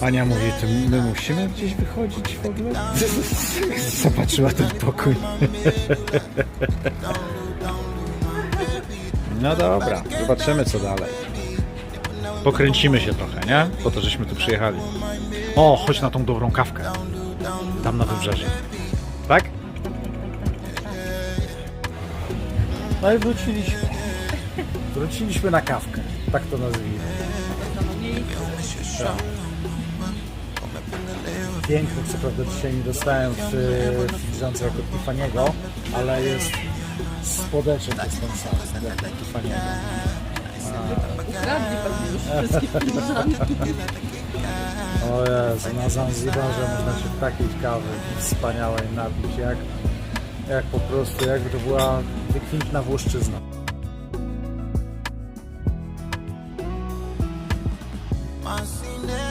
Ania mówi, to my musimy gdzieś wychodzić w ogóle? Zobaczyła ten pokój. No dobra, zobaczymy co dalej. Pokręcimy się trochę, nie? Po to, żeśmy tu przyjechali. O, chodź na tą dobrą kawkę. Tam na wybrzeże. Tak? No i wróciliśmy. Wróciliśmy na kawkę. Tak to nazwijmy. Tak piękny, co prawda dzisiaj nie dostałem w filiżance jako Tiffany'ego, ale jest spodeczek jest ten sam, jak Tiffany'ego. Już. O Jezu, na Zanzibarze można się takiej kawy wspaniałej napić, jak, jak po prostu, jakby to była wykwintna włoszczyzna. Mas